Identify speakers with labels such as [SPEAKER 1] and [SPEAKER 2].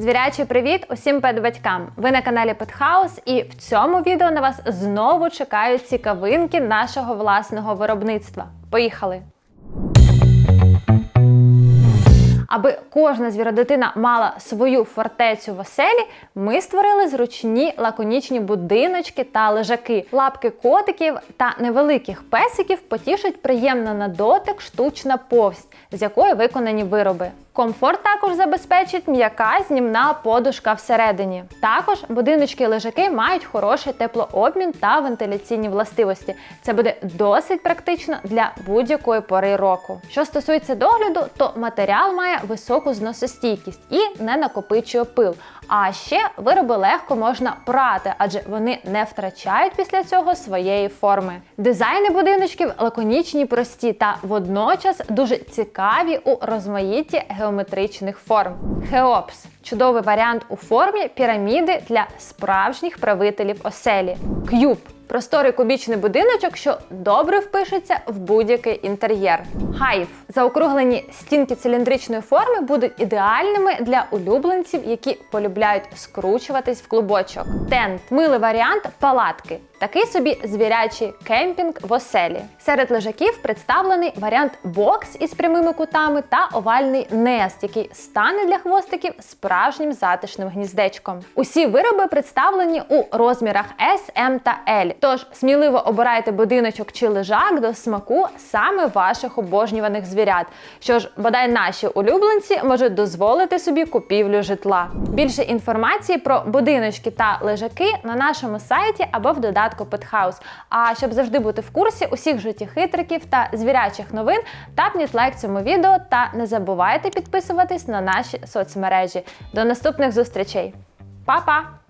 [SPEAKER 1] Звірячий привіт усім педбатькам! Ви на каналі Петхаус, і в цьому відео на вас знову чекають цікавинки нашого власного виробництва. Поїхали! Аби кожна звіродитина мала свою фортецю в оселі, ми створили зручні лаконічні будиночки та лежаки. Лапки котиків та невеликих песиків потішить приємно на дотик штучна повсть, з якої виконані вироби. Комфорт також забезпечить м'яка знімна подушка всередині. Також будиночки-лежаки мають хороший теплообмін та вентиляційні властивості. Це буде досить практично для будь-якої пори року. Що стосується догляду, то матеріал має високу зносостійкість і не накопичує пил. А ще вироби легко можна прати, адже вони не втрачають після цього своєї форми. Дизайни будиночків лаконічні, прості та водночас дуже цікаві у розмаїтті геометричних форм. Хеопс чудовий варіант у формі піраміди для справжніх правителів оселі. К'юб Просторий кубічний будиночок, що добре впишеться в будь-який інтер'єр. Хайв заокруглені стінки циліндричної форми будуть ідеальними для улюбленців, які полюбляють скручуватись в клубочок. Тент милий варіант палатки. Такий собі звірячий кемпінг в оселі. Серед лежаків представлений варіант бокс із прямими кутами та овальний нест, який стане для хвостиків справжнім затишним гніздечком. Усі вироби представлені у розмірах S, M та L. Тож сміливо обирайте будиночок чи лежак до смаку саме ваших обожнюваних звірят. Що ж, бодай наші улюбленці можуть дозволити собі купівлю житла. Більше інформації про будиночки та лежаки на нашому сайті або в додатку Pethouse. А щоб завжди бути в курсі усіх життєхитриків та звірячих новин, тапніть лайк цьому відео та не забувайте підписуватись на наші соцмережі. До наступних зустрічей. Па-па!